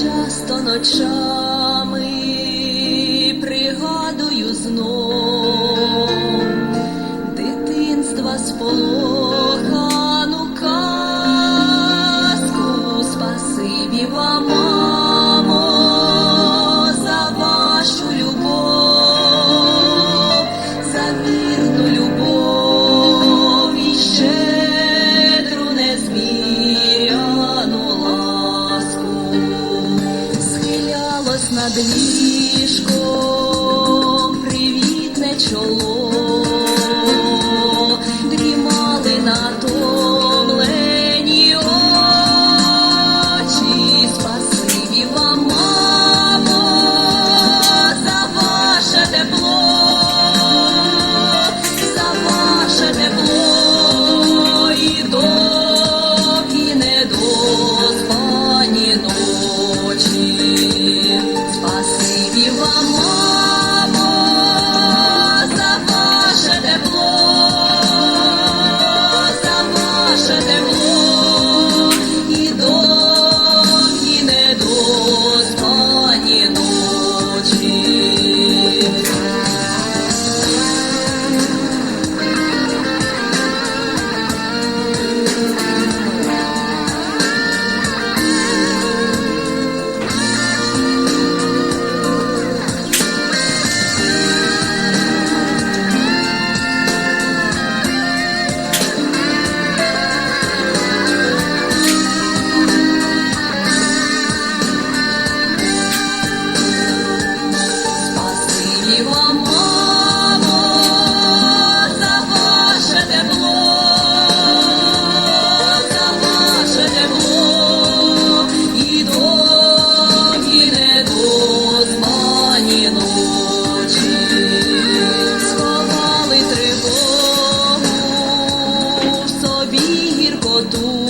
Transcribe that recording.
часто ночами I believe. todo